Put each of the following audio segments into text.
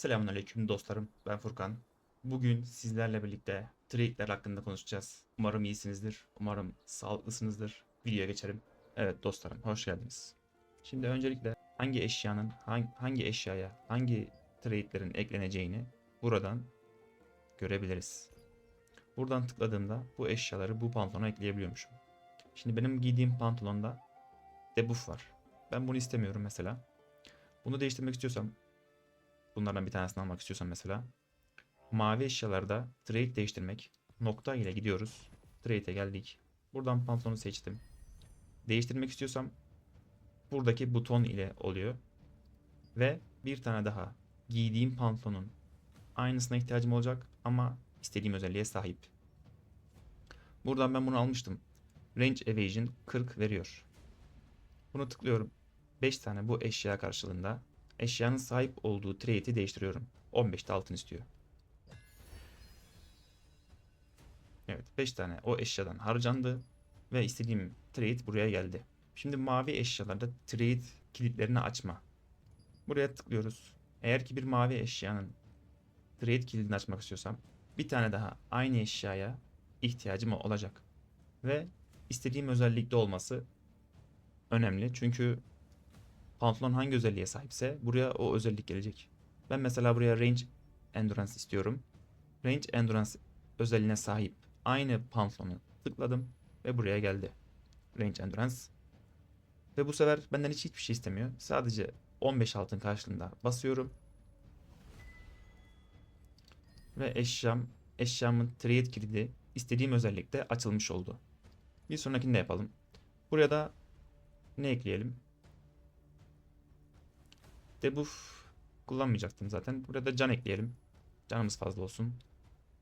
Selamünaleyküm dostlarım. Ben Furkan. Bugün sizlerle birlikte trade'ler hakkında konuşacağız. Umarım iyisinizdir. Umarım sağlıklısınızdır. Videoya geçelim. Evet dostlarım hoş geldiniz. Şimdi öncelikle hangi eşyanın hangi, eşyaya hangi trade'lerin ekleneceğini buradan görebiliriz. Buradan tıkladığımda bu eşyaları bu pantolona ekleyebiliyormuşum. Şimdi benim giydiğim pantolonda debuff var. Ben bunu istemiyorum mesela. Bunu değiştirmek istiyorsam bunlardan bir tanesini almak istiyorsam mesela mavi eşyalarda trade değiştirmek nokta ile gidiyoruz. Trade'e geldik. Buradan pantolonu seçtim. Değiştirmek istiyorsam buradaki buton ile oluyor. Ve bir tane daha giydiğim pantolonun aynısına ihtiyacım olacak ama istediğim özelliğe sahip. Buradan ben bunu almıştım. Range Evasion 40 veriyor. Bunu tıklıyorum. 5 tane bu eşya karşılığında eşyanın sahip olduğu trade'i değiştiriyorum. 15'te altın istiyor. Evet 5 tane o eşyadan harcandı ve istediğim trade buraya geldi. Şimdi mavi eşyalarda trade kilitlerini açma. Buraya tıklıyoruz. Eğer ki bir mavi eşyanın trade kilidini açmak istiyorsam bir tane daha aynı eşyaya ihtiyacım olacak. Ve istediğim özellikte olması önemli. Çünkü pantolon hangi özelliğe sahipse buraya o özellik gelecek. Ben mesela buraya range endurance istiyorum. Range endurance özelliğine sahip aynı pantolonu tıkladım ve buraya geldi. Range endurance. Ve bu sefer benden hiç hiçbir şey istemiyor. Sadece 15 altın karşılığında basıyorum. Ve eşyam, eşyamın trade kilidi istediğim özellikte açılmış oldu. Bir sonrakini de yapalım. Buraya da ne ekleyelim? Debuff kullanmayacaktım zaten. Burada da can ekleyelim. Canımız fazla olsun.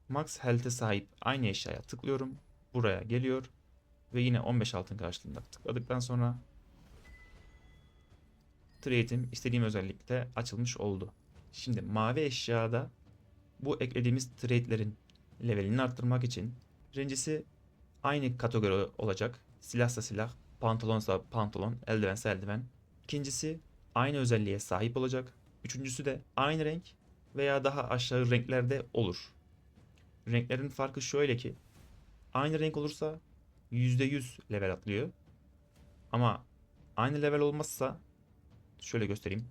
Max Health'e sahip aynı eşyaya tıklıyorum. Buraya geliyor. Ve yine 15 altın karşılığında tıkladıktan sonra trade'im istediğim özellikte açılmış oldu. Şimdi mavi eşyada bu eklediğimiz trade'lerin levelini arttırmak için birincisi aynı kategori olacak. Silahsa silah, pantolonsa pantolon, eldivense eldiven. İkincisi aynı özelliğe sahip olacak. Üçüncüsü de aynı renk veya daha aşağı renklerde olur. Renklerin farkı şöyle ki aynı renk olursa %100 level atlıyor. Ama aynı level olmazsa şöyle göstereyim.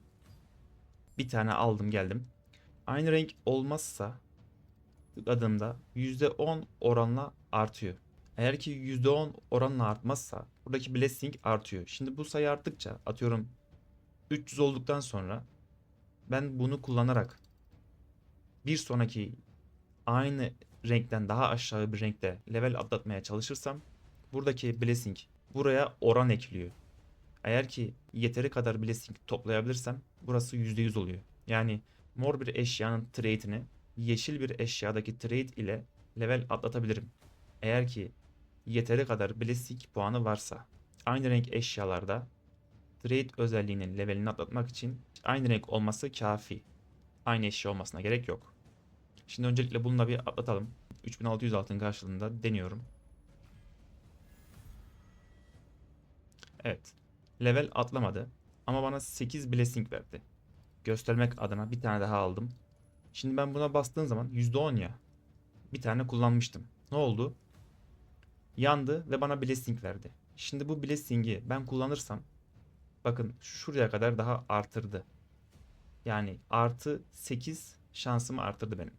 Bir tane aldım geldim. Aynı renk olmazsa tıkladığımda %10 oranla artıyor. Eğer ki %10 oranla artmazsa buradaki blessing artıyor. Şimdi bu sayı arttıkça atıyorum 300 olduktan sonra ben bunu kullanarak bir sonraki aynı renkten daha aşağı bir renkte level atlatmaya çalışırsam buradaki blessing buraya oran ekliyor. Eğer ki yeteri kadar blessing toplayabilirsem burası %100 oluyor. Yani mor bir eşyanın trade'ini yeşil bir eşyadaki trade ile level atlatabilirim. Eğer ki yeteri kadar blessing puanı varsa. Aynı renk eşyalarda trade özelliğinin levelini atlatmak için aynı renk olması kafi. Aynı eşya olmasına gerek yok. Şimdi öncelikle bununla bir atlatalım. 3600 altın karşılığında deniyorum. Evet. Level atlamadı. Ama bana 8 blessing verdi. Göstermek adına bir tane daha aldım. Şimdi ben buna bastığım zaman %10 ya. Bir tane kullanmıştım. Ne oldu? Yandı ve bana blessing verdi. Şimdi bu blessing'i ben kullanırsam bakın şuraya kadar daha artırdı. Yani artı 8 şansımı artırdı benim.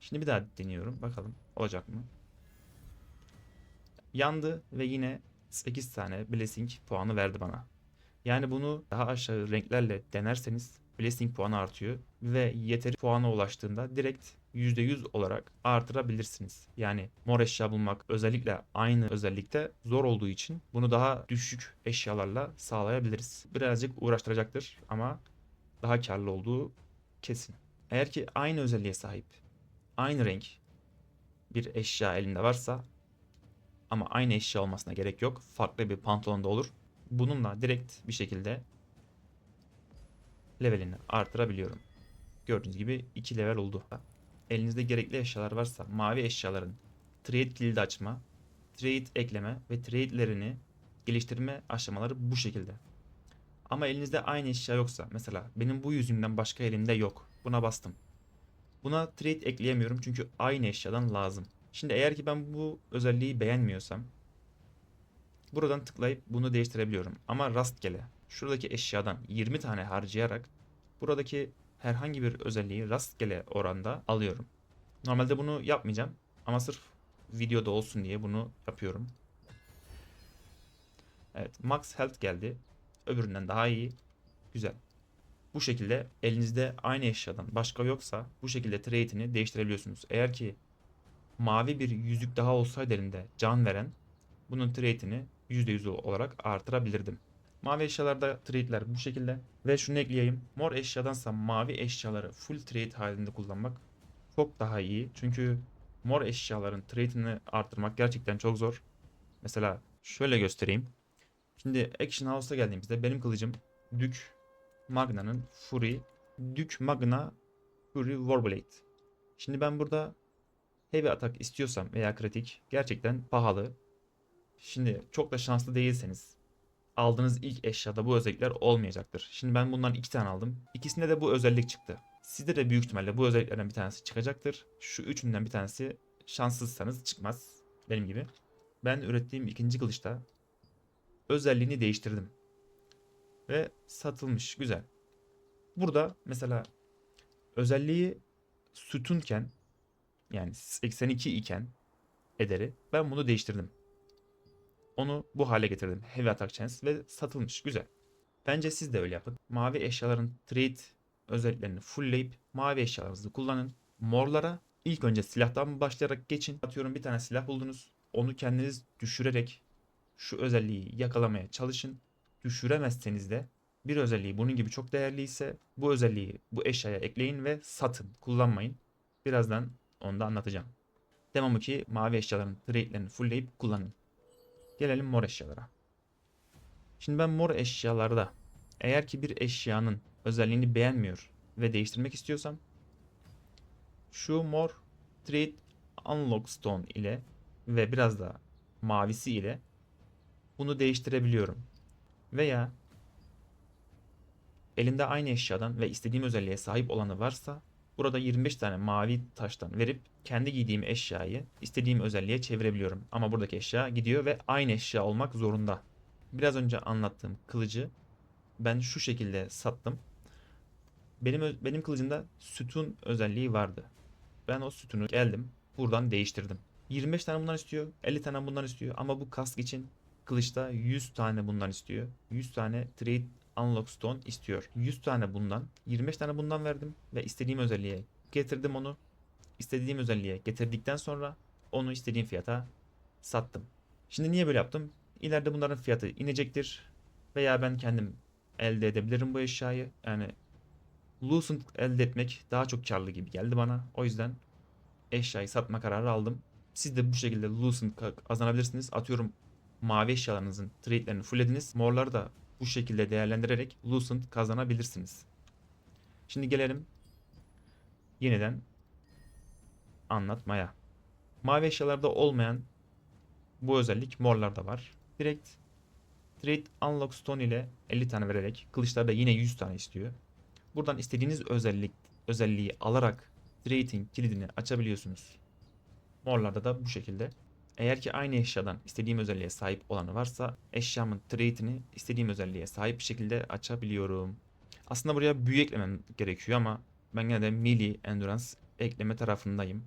Şimdi bir daha deniyorum. Bakalım olacak mı? Yandı ve yine 8 tane blessing puanı verdi bana. Yani bunu daha aşağı renklerle denerseniz blessing puanı artıyor ve yeteri puana ulaştığında direkt %100 olarak artırabilirsiniz. Yani mor eşya bulmak özellikle aynı özellikte zor olduğu için bunu daha düşük eşyalarla sağlayabiliriz. Birazcık uğraştıracaktır ama daha karlı olduğu kesin. Eğer ki aynı özelliğe sahip, aynı renk bir eşya elinde varsa ama aynı eşya olmasına gerek yok. Farklı bir pantolonda olur. Bununla direkt bir şekilde levelini artırabiliyorum. Gördüğünüz gibi 2 level oldu. Elinizde gerekli eşyalar varsa mavi eşyaların trade kilidi açma, trade ekleme ve trade'lerini geliştirme aşamaları bu şekilde. Ama elinizde aynı eşya yoksa mesela benim bu yüzümden başka elimde yok. Buna bastım. Buna trade ekleyemiyorum çünkü aynı eşyadan lazım. Şimdi eğer ki ben bu özelliği beğenmiyorsam buradan tıklayıp bunu değiştirebiliyorum. Ama rastgele şuradaki eşyadan 20 tane harcayarak buradaki herhangi bir özelliği rastgele oranda alıyorum. Normalde bunu yapmayacağım ama sırf videoda olsun diye bunu yapıyorum. Evet, max health geldi. Öbüründen daha iyi. Güzel. Bu şekilde elinizde aynı eşyadan başka yoksa bu şekilde trade'ini değiştirebiliyorsunuz. Eğer ki mavi bir yüzük daha olsaydı elinde can veren bunun trade'ini %100 olarak artırabilirdim. Mavi eşyalarda trade'ler bu şekilde. Ve şunu ekleyeyim. Mor eşyadansa mavi eşyaları full trade halinde kullanmak çok daha iyi. Çünkü mor eşyaların trade'ini artırmak gerçekten çok zor. Mesela şöyle göstereyim. Şimdi Action House'a geldiğimizde benim kılıcım Dük Magna'nın Fury Dük Magna Fury Warblade. Şimdi ben burada heavy atak istiyorsam veya kritik gerçekten pahalı. Şimdi çok da şanslı değilseniz aldığınız ilk eşyada bu özellikler olmayacaktır. Şimdi ben bundan iki tane aldım. İkisinde de bu özellik çıktı. Sizde de büyük ihtimalle bu özelliklerden bir tanesi çıkacaktır. Şu üçünden bir tanesi şanssızsanız çıkmaz. Benim gibi. Ben ürettiğim ikinci kılıçta özelliğini değiştirdim. Ve satılmış. Güzel. Burada mesela özelliği sütunken yani 82 iken ederi ben bunu değiştirdim. Onu bu hale getirdim. Heavy Attack Chance ve satılmış. Güzel. Bence siz de öyle yapın. Mavi eşyaların trade özelliklerini fullleyip mavi eşyalarınızı kullanın. Morlara ilk önce silahtan başlayarak geçin. Atıyorum bir tane silah buldunuz. Onu kendiniz düşürerek şu özelliği yakalamaya çalışın. Düşüremezseniz de bir özelliği bunun gibi çok değerliyse bu özelliği bu eşyaya ekleyin ve satın. Kullanmayın. Birazdan onu da anlatacağım. Demem ki mavi eşyaların trade'lerini fullleyip kullanın. Gelelim mor eşyalara. Şimdi ben mor eşyalarda eğer ki bir eşyanın özelliğini beğenmiyor ve değiştirmek istiyorsam şu mor Trade Unlock Stone ile ve biraz da mavisi ile bunu değiştirebiliyorum. Veya elimde aynı eşyadan ve istediğim özelliğe sahip olanı varsa burada 25 tane mavi taştan verip kendi giydiğim eşyayı istediğim özelliğe çevirebiliyorum. Ama buradaki eşya gidiyor ve aynı eşya olmak zorunda. Biraz önce anlattığım kılıcı ben şu şekilde sattım. Benim benim kılıcımda sütun özelliği vardı. Ben o sütunu geldim buradan değiştirdim. 25 tane bundan istiyor, 50 tane bundan istiyor ama bu kask için kılıçta 100 tane bundan istiyor. 100 tane trade unlock stone istiyor. 100 tane bundan, 25 tane bundan verdim ve istediğim özelliğe getirdim onu. İstediğim özelliğe getirdikten sonra onu istediğim fiyata sattım. Şimdi niye böyle yaptım? İleride bunların fiyatı inecektir veya ben kendim elde edebilirim bu eşyayı. Yani Lucent elde etmek daha çok karlı gibi geldi bana. O yüzden eşyayı satma kararı aldım. Siz de bu şekilde Lucent ka- kazanabilirsiniz. Atıyorum mavi eşyalarınızın trade'lerini fulllediniz. Morları da bu şekilde değerlendirerek Lucent kazanabilirsiniz. Şimdi gelelim yeniden anlatmaya. Mavi eşyalarda olmayan bu özellik morlarda var. Direkt Trade Unlock Stone ile 50 tane vererek kılıçlarda yine 100 tane istiyor. Buradan istediğiniz özellik özelliği alarak Trade'in kilidini açabiliyorsunuz. Morlarda da bu şekilde. Eğer ki aynı eşyadan istediğim özelliğe sahip olanı varsa eşyamın trade'ini istediğim özelliğe sahip şekilde açabiliyorum. Aslında buraya büyü eklemem gerekiyor ama ben gene de melee endurance ekleme tarafındayım.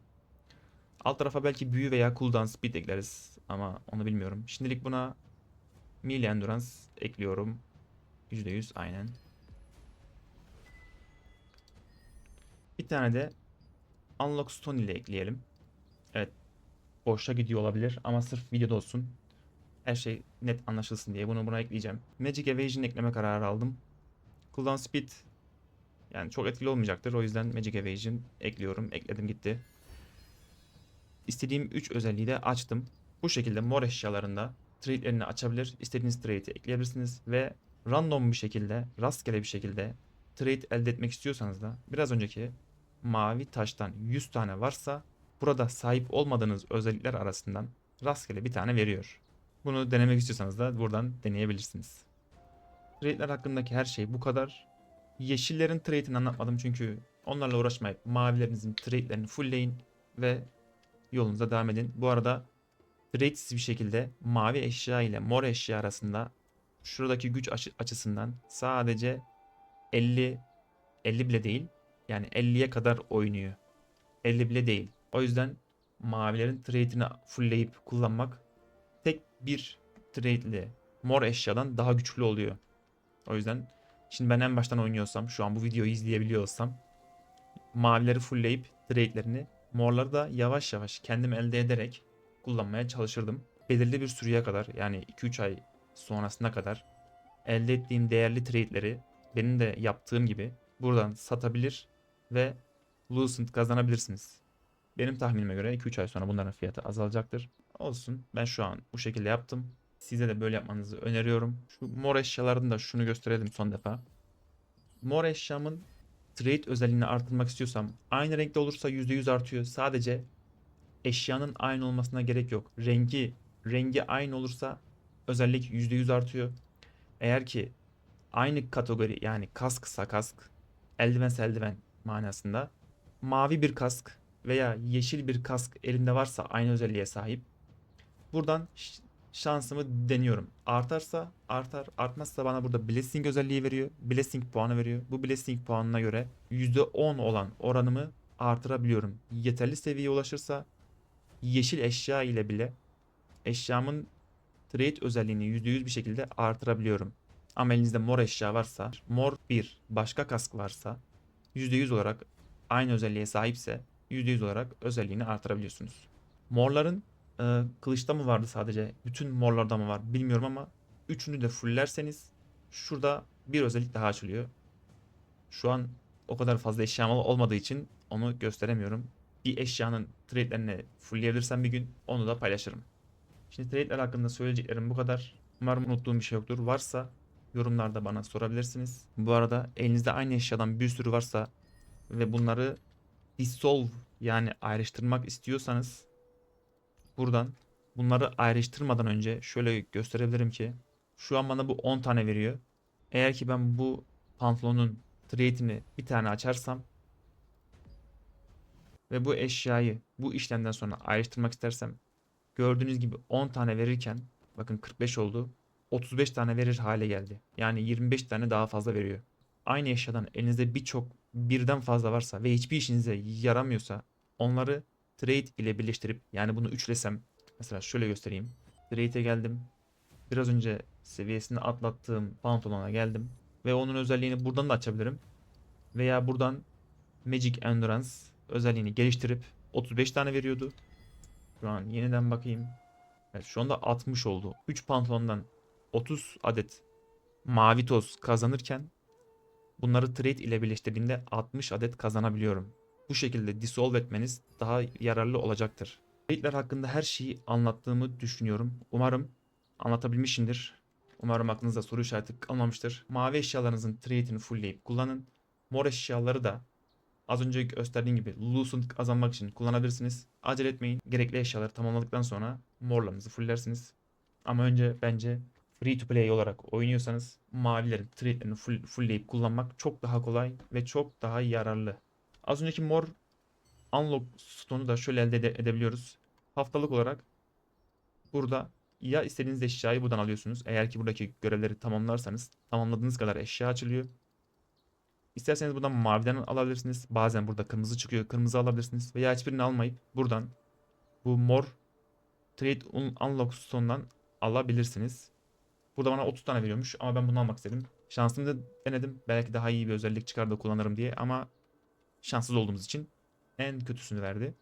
Alt tarafa belki büyü veya cooldown speed ekleriz ama onu bilmiyorum. Şimdilik buna melee endurance ekliyorum. %100 aynen. Bir tane de unlock stone ile ekleyelim. Evet boşa gidiyor olabilir ama sırf videoda olsun. Her şey net anlaşılsın diye bunu buna ekleyeceğim. Magic Evasion ekleme kararı aldım. Cooldown Speed yani çok etkili olmayacaktır. O yüzden Magic Evasion ekliyorum. Ekledim gitti. İstediğim 3 özelliği de açtım. Bu şekilde mor eşyalarında trade'lerini açabilir. istediğiniz trade'i ekleyebilirsiniz ve random bir şekilde, rastgele bir şekilde trade elde etmek istiyorsanız da biraz önceki mavi taştan 100 tane varsa burada sahip olmadığınız özellikler arasından rastgele bir tane veriyor. Bunu denemek istiyorsanız da buradan deneyebilirsiniz. Trade'ler hakkındaki her şey bu kadar. Yeşillerin trade'ini anlatmadım çünkü Onlarla uğraşmayıp mavilerinizin trade'lerini fullleyin ve yolunuza devam edin. Bu arada tradesiz bir şekilde mavi eşya ile mor eşya arasında şuradaki güç açı- açısından sadece 50 50 bile değil. Yani 50'ye kadar oynuyor. 50 bile değil. O yüzden mavilerin trade'ini fullleyip kullanmak tek bir trade ile mor eşyadan daha güçlü oluyor. O yüzden şimdi ben en baştan oynuyorsam şu an bu videoyu izleyebiliyor olsam mavileri fullleyip trade'lerini morları da yavaş yavaş kendim elde ederek kullanmaya çalışırdım. Belirli bir süreye kadar yani 2-3 ay sonrasına kadar elde ettiğim değerli trade'leri benim de yaptığım gibi buradan satabilir ve Lucent kazanabilirsiniz. Benim tahminime göre 2-3 ay sonra bunların fiyatı azalacaktır. Olsun ben şu an bu şekilde yaptım. Size de böyle yapmanızı öneriyorum. Şu mor eşyalarını da şunu gösterelim son defa. Mor eşyamın trade özelliğini artırmak istiyorsam aynı renkte olursa %100 artıyor. Sadece eşyanın aynı olmasına gerek yok. Rengi rengi aynı olursa özellik %100 artıyor. Eğer ki aynı kategori yani kasksa kask, eldivense eldiven manasında mavi bir kask veya yeşil bir kask elimde varsa aynı özelliğe sahip buradan şansımı deniyorum. Artarsa artar, artmazsa bana burada blessing özelliği veriyor. Blessing puanı veriyor. Bu blessing puanına göre %10 olan oranımı artırabiliyorum. Yeterli seviyeye ulaşırsa yeşil eşya ile bile eşyamın trade özelliğini %100 bir şekilde artırabiliyorum. Ama elinizde mor eşya varsa, mor bir başka kask varsa %100 olarak aynı özelliğe sahipse %100 olarak özelliğini artırabiliyorsunuz. Morların e, kılıçta mı vardı sadece? Bütün morlarda mı var? Bilmiyorum ama üçünü de fulllerseniz şurada bir özellik daha açılıyor. Şu an o kadar fazla eşyam ol- olmadığı için onu gösteremiyorum. Bir eşyanın trade'lerini fullleyebilirsem bir gün onu da paylaşırım. Şimdi trade'ler hakkında söyleyeceklerim bu kadar. Umarım unuttuğum bir şey yoktur. Varsa yorumlarda bana sorabilirsiniz. Bu arada elinizde aynı eşyadan bir sürü varsa ve bunları dissolve yani ayrıştırmak istiyorsanız buradan bunları ayrıştırmadan önce şöyle gösterebilirim ki şu an bana bu 10 tane veriyor. Eğer ki ben bu pantolonun trade'ini bir tane açarsam ve bu eşyayı bu işlemden sonra ayrıştırmak istersem gördüğünüz gibi 10 tane verirken bakın 45 oldu 35 tane verir hale geldi. Yani 25 tane daha fazla veriyor. Aynı eşyadan elinizde birçok birden fazla varsa ve hiçbir işinize yaramıyorsa onları trade ile birleştirip yani bunu üçlesem mesela şöyle göstereyim. Trade'e geldim. Biraz önce seviyesini atlattığım pantolona geldim ve onun özelliğini buradan da açabilirim. Veya buradan Magic Endurance özelliğini geliştirip 35 tane veriyordu. Şu an yeniden bakayım. Evet şu anda 60 oldu. 3 pantolondan 30 adet mavi toz kazanırken bunları trade ile birleştirdiğimde 60 adet kazanabiliyorum. Bu şekilde dissolve etmeniz daha yararlı olacaktır. Trade'ler hakkında her şeyi anlattığımı düşünüyorum. Umarım anlatabilmişimdir. Umarım aklınızda soru işareti kalmamıştır. Mavi eşyalarınızın trade'ini fullleyip kullanın. Mor eşyaları da az önce gösterdiğim gibi Lucent kazanmak için kullanabilirsiniz. Acele etmeyin. Gerekli eşyaları tamamladıktan sonra morlarınızı fulllersiniz. Ama önce bence free to play olarak oynuyorsanız mavilerin trade'lerini full, fullleyip kullanmak çok daha kolay ve çok daha yararlı. Az önceki mor unlock stone'u da şöyle elde ede- edebiliyoruz. Haftalık olarak burada ya istediğiniz eşyayı buradan alıyorsunuz. Eğer ki buradaki görevleri tamamlarsanız tamamladığınız kadar eşya açılıyor. İsterseniz buradan maviden alabilirsiniz. Bazen burada kırmızı çıkıyor. Kırmızı alabilirsiniz. Veya hiçbirini almayıp buradan bu mor Trade Un- Unlock Stone'dan alabilirsiniz. Burada bana 30 tane veriyormuş ama ben bunu almak istedim. Şansımı da denedim. Belki daha iyi bir özellik çıkar da kullanırım diye ama şanssız olduğumuz için en kötüsünü verdi.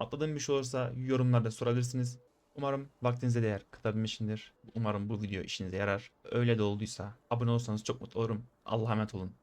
Atladığım bir şey olursa yorumlarda sorabilirsiniz. Umarım vaktinize değer katabilmişimdir. Umarım bu video işinize yarar. Öyle de olduysa abone olursanız çok mutlu olurum. Allah'a emanet olun.